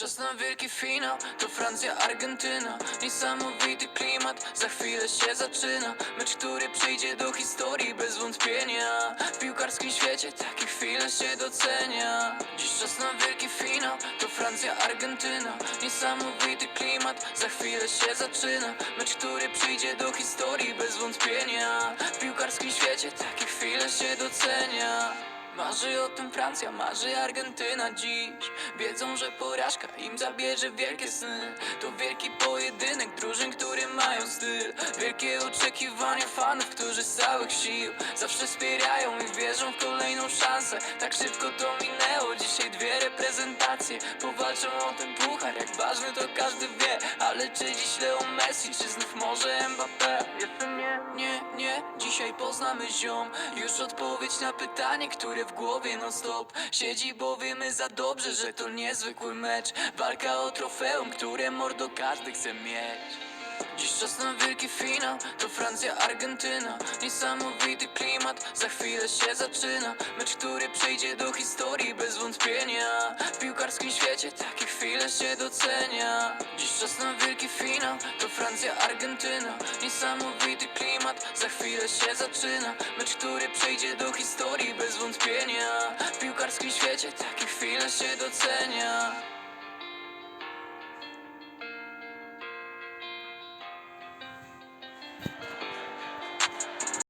czas na wielki finał. To Francja, Argentyna. Niesamowity klimat. Za chwilę się zaczyna. Mecz, który przejdzie do historii bez wątpienia. W piłkarskim świecie takie chwile się docenia. Dziś czas na wielki finał. To Francja, Argentyna. Niesamowity klimat. Za chwilę się zaczyna. Mecz, który przyjdzie do historii bez wątpienia. W piłkarskim świecie takie chwile się docenia Marzy o tym Francja, marzy Argentyna dziś. Wiedzą, że porażka im zabierze wielkie sny. To wielki pojedynek drużyn, które mają styl. Wielkie oczekiwania fanów, którzy z całych sił Zawsze wspierają i wierzą w kolejną szansę. Tak szybko to minęło, dzisiaj dwie reprezentacje Powalczą o ten puchar, jak ważny to każdy wie Ale czy dziś Leo Messi, czy znów może Mbappé? Nie, dzisiaj poznamy ziom. Już odpowiedź na pytanie, które w głowie non stop Siedzi, bo wiemy za dobrze, że to niezwykły mecz. Walka o trofeum, które mordo każdy chce mieć. Dziś czas na wielki finał, to Francja, Argentyna. Niesamowity klimat, za chwilę się zaczyna. Mecz, który przejdzie do historii bez wątpienia piłkarskim świecie takie chwile się docenia. Dziś czas na wielki finał, to Francja, Argentyna. Niesamowity klimat, za chwilę się zaczyna. Mecz, który przejdzie do historii bez wątpienia. W piłkarskim świecie takie chwile się docenia